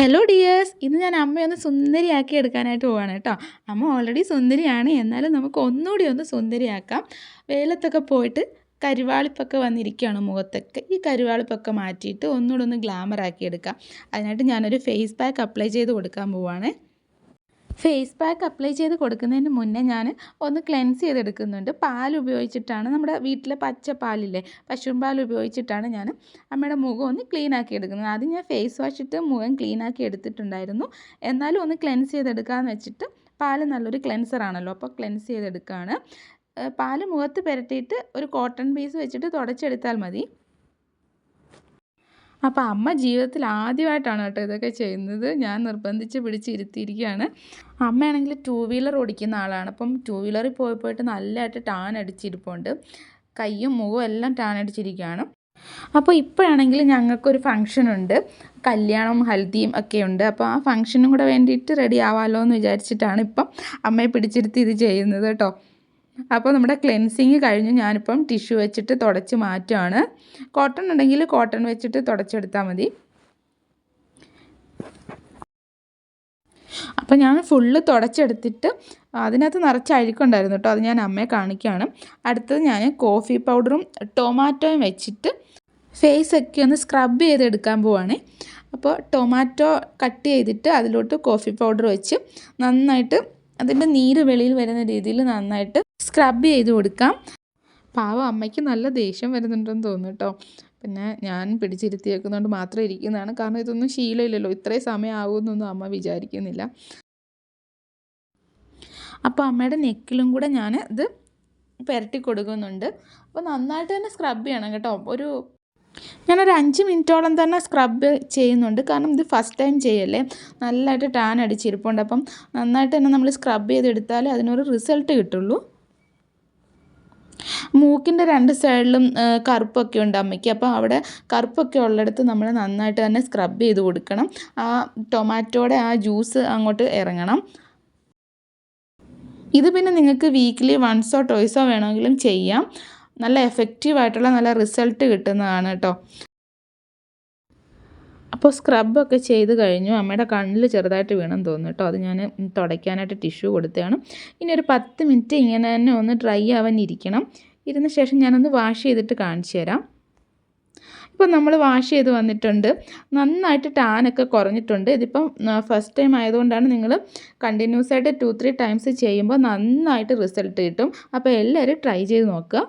Hello dears ഇന്ന് ഞാൻ അമ്മയൊന്ന് സുന്ദരിയാക്കി എടുക്കാനായിട്ട് പോവാണ് കേട്ടോ. അമ്മ ഓൾറെഡി സുന്ദരിയാണ്. എന്നാലും നമുക്ക് ഒന്നുകൂടി ഒന്ന് സുന്ദരിയാക്കാം. വെയിലത്തൊക്കെ പോയിട്ട് കരുവാളിപ്പൊക്കെ വന്നിരിക്കുകയാണ് മുഖത്തൊക്കെ. ഈ കരുവാളിപ്പൊക്കെ മാറ്റിയിട്ട് ഒന്നുകൂടി ഒന്ന് ഗ്ലാമറാക്കി എടുക്കാം. അതിനായിട്ട് ഞാനൊരു ഫേസ് പാക്ക് അപ്ലൈ ചെയ്ത് കൊടുക്കാൻ പോവാണ്. ഫേസ് പാക്ക് അപ്ലൈ ചെയ്ത് കൊടുക്കുന്നതിന് മുന്നേ ഞാൻ ഒന്ന് ക്ലെൻസ് ചെയ്തെടുക്കുന്നുണ്ട്. പാൽ ഉപയോഗിച്ചിട്ടാണ് നമ്മുടെ വീട്ടിലെ പച്ച പാലില്ലേ പശുവും പാൽ ഉപയോഗിച്ചിട്ടാണ് ഞാൻ അമ്മയുടെ മുഖം ഒന്ന് ക്ലീൻ ആക്കി എടുക്കുന്നത്. ആദ്യം ഞാൻ ഫേസ് വാഷ് ഇട്ട് മുഖം ക്ലീൻ ആക്കി എടുത്തിട്ടുണ്ടായിരുന്നു. എന്നാലും ഒന്ന് ക്ലെൻസ് ചെയ്തെടുക്കാമെന്ന് വെച്ചിട്ട് പാൽ നല്ലൊരു ക്ലെൻസർ ആണല്ലോ അപ്പോൾ ക്ലെൻസ് ചെയ്തെടുക്കുകയാണ് പാൽ മുഖത്ത് പുരട്ടിയിട്ട് ഒരു കോട്ടൺ പീസ് വെച്ചിട്ട് തുടച്ചെടുത്താൽ മതി. അപ്പോൾ അമ്മ ജീവിതത്തിൽ ആദ്യമായിട്ടാണ് കേട്ടോ ഇതൊക്കെ ചെയ്യുന്നത്. ഞാൻ നിർബന്ധിച്ച് പിടിച്ചിരുത്തിയിരിക്കുകയാണ്. അമ്മയാണെങ്കിൽ ടൂ വീലർ ഓടിക്കുന്ന ആളാണ്. അപ്പം ടൂ വീലറിൽ പോയി പോയിട്ട് നല്ലതായിട്ട് ടാൻ അടിച്ചിരിപ്പുണ്ട്. കയ്യും മുഖവും എല്ലാം ടാൻ അടിച്ചിരിക്കുകയാണ്. അപ്പോൾ ഇപ്പോഴാണെങ്കിൽ ഞങ്ങൾക്കൊരു ഫംഗ്ഷൻ ഉണ്ട്. കല്യാണം ഹൽദിയും ഒക്കെ ഉണ്ട്. അപ്പോൾ ആ ഫംഗ്ഷനും കൂടെ വേണ്ടിയിട്ട് റെഡി ആവാമല്ലോ എന്ന് വിചാരിച്ചിട്ടാണ് ഇപ്പം അമ്മയെ പിടിച്ചിരുത്തി ഇത് ചെയ്യുന്നത് കേട്ടോ. അപ്പോൾ നമ്മുടെ ക്ലെൻസിങ് കഴിഞ്ഞ് ഞാനിപ്പം ടിഷ്യൂ വെച്ചിട്ട് തുടച്ച് മാറ്റുകയാണ് കോട്ടൺ ഉണ്ടെങ്കിൽ കോട്ടൺ വെച്ചിട്ട് തുടച്ചെടുത്താൽ മതി. അപ്പോൾ ഞാൻ ഫുള്ള് തുടച്ചെടുത്തിട്ട് അതിനകത്ത് നിറച്ച് അഴുക്കുണ്ടായിരുന്നു കേട്ടോ അത് ഞാൻ അമ്മയെ കാണിക്കുകയാണ്. അടുത്തത് ഞാൻ കോഫി പൗഡറും ടൊമാറ്റോയും വെച്ചിട്ട് ഫേസ് ഒക്കെ ഒന്ന് സ്ക്രബ് ചെയ്തെടുക്കാൻ പോവാണ്. അപ്പോൾ ടൊമാറ്റോ കട്ട് ചെയ്തിട്ട് അതിലോട്ട് കോഫി പൗഡർ വെച്ച് നന്നായിട്ട് അതിന്റെ നീര് വെളിയിൽ വരുന്ന രീതിയിൽ നന്നായിട്ട് സ്ക്രബ് ചെയ്ത് കൊടുക്കാം. പാവം അമ്മയ്ക്ക് നല്ല ദേഷ്യം വരുന്നുണ്ടെന്ന് തോന്നുന്നു കേട്ടോ പിന്നെ ഞാൻ പിടിച്ചിരുത്തി വെക്കുന്നതുകൊണ്ട് മാത്രം ഇരിക്കുന്നതാണ്. കാരണം ഇതൊന്നും ശീലമില്ലല്ലോ. ഇത്രയും സമയം ആകുമെന്നൊന്നും അമ്മ വിചാരിക്കുന്നില്ല. അപ്പോൾ അമ്മയുടെ നെക്കിലും കൂടെ ഞാൻ ഇത് പുരട്ടി കൊടുക്കുന്നുണ്ട്. അപ്പോൾ നന്നായിട്ട് തന്നെ സ്ക്രബ് ചെയ്യണം കേട്ടോ. ഒരു ഞാനൊരു അഞ്ച് മിനിറ്റോളം തന്നെ സ്ക്രബ് ചെയ്യുന്നുണ്ട്. കാരണം ഇത് ഫസ്റ്റ് ടൈം ചെയ്യല്ലേ? നല്ലതായിട്ട് ടാൻ അടിച്ചിരിപ്പുണ്ട്. അപ്പം നന്നായിട്ട് തന്നെ നമ്മൾ സ്ക്രബ് ചെയ്തെടുത്താലേ അതിനൊരു റിസൾട്ട് കിട്ടുള്ളൂ. മൂക്കിന്റെ രണ്ട് സൈഡിലും കറുപ്പൊക്കെ ഉണ്ട് അമ്മയ്ക്ക്. അപ്പോൾ അവിടെ കറുപ്പൊക്കെ ഉള്ളിടത്ത് നമ്മൾ നന്നായിട്ട് തന്നെ സ്ക്രബ് ചെയ്ത് കൊടുക്കണം. ആ ടൊമാറ്റോയുടെ ആ ജ്യൂസ് അങ്ങോട്ട് ഇറങ്ങണം. ഇത് പിന്നെ നിങ്ങൾക്ക് വീക്കിലി വൺസോ ടോയ്സോ വേണമെങ്കിലും ചെയ്യാം. നല്ല എഫക്റ്റീവായിട്ടുള്ള നല്ല റിസൾട്ട് കിട്ടുന്നതാണ് കേട്ടോ അപ്പോൾ സ്ക്രബൊക്കെ ചെയ്ത് കഴിഞ്ഞു. അമ്മയുടെ കണ്ണിൽ ചെറുതായിട്ട് വീണെന്ന് തോന്നുന്നു കേട്ടോ അത് ഞാൻ തുടയ്ക്കാനായിട്ട് ടിഷ്യൂ കൊടുത്തതാണ്. ഇനി ഒരു പത്ത് മിനിറ്റ് ഇങ്ങനെ തന്നെ ഒന്ന് ഡ്രൈ ആവാൻ ഇരിക്കണം ഇരുന്ന ശേഷം ഞാനൊന്ന് വാഷ് ചെയ്തിട്ട് കാണിച്ചു തരാം. ഇപ്പം നമ്മൾ വാഷ് ചെയ്ത് വന്നിട്ടുണ്ട്. നന്നായിട്ട് ടാനൊക്കെ കുറഞ്ഞിട്ടുണ്ട്. ഇതിപ്പം ഫസ്റ്റ് ടൈം ആയതുകൊണ്ടാണ് നിങ്ങൾ കണ്ടിന്യൂസ് ആയിട്ട് ടു ത്രീ ടൈംസ് ചെയ്യുമ്പോൾ നന്നായിട്ട് റിസൾട്ട് കിട്ടും. അപ്പോൾ എല്ലാവരും ട്രൈ ചെയ്ത് നോക്കുക.